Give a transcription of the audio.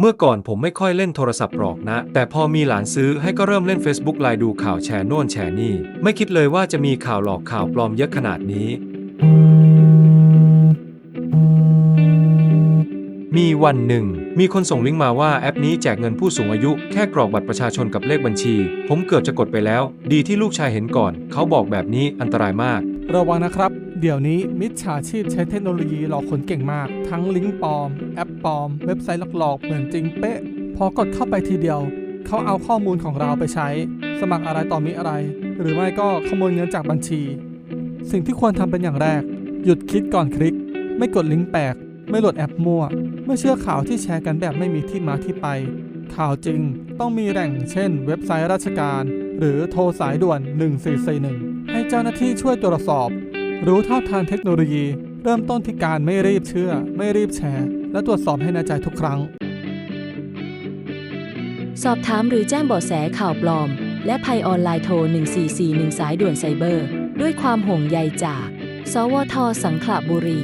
เมื่อก่อนผมไม่ค่อยเล่นโทรศัพท์หรอกนะ แต่พอมีหลานซื้อให้ก็เริ่มเล่น Facebook ไลน์ดูข่าวแชร์โน่นแชร์นี่ ไม่คิดเลยว่าจะมีข่าวหลอกข่าวปลอมเยอะขนาดนี้ มีวันหนึ่ง มีคนส่งลิงก์มาว่าแอปนี้แจกเงินผู้สูงอายุ แค่กรอกบัตรประชาชนกับเลขบัญชี ผมเกือบจะกดไปแล้ว ดีที่ลูกชายเห็นก่อน เขาบอกแบบนี้อันตรายมาก ระวังนะครับ เดี๋ยวนี้มิจฉาชีพใช้เทคโนโลยีหลอกคนเก่งมาก ทั้งลิงก์ปลอม แอปปลอม เว็บไซต์หลอกๆ เหมือนจริงเป๊ะ พอกดเข้าไปทีเดียว เขาเอาข้อมูลของเราไปใช้ สมัครอะไรต่อมีอะไร หรือไม่ก็ขโมยเงินจากบัญชี สิ่งที่ควรทำเป็นอย่างแรก หยุดคิดก่อนคลิก ไม่กดลิงก์แปลก ไม่โหลดแอปมั่ว ไม่เชื่อข่าวที่แชร์กันแบบไม่มีที่มาที่ไป ข่าวจริงต้องมีแหล่งเช่น เว็บไซต์ราชการ หรือโทรสายด่วน 1441ให้ เจ้าหน้าที่ช่วยตรวจสอบ รู้เท่าทันเทคโนโลยี เริ่มต้นที่การไม่รีบเชื่อ ไม่รีบแชร์ และตรวจสอบให้แน่ใจทุกครั้ง สอบถามหรือแจ้งเบาะแสข่าวปลอม และภัยออนไลน์โทร 1441 สายด่วนไซเบอร์ ด้วยความห่วงใยจาก สวทสังขละบุรี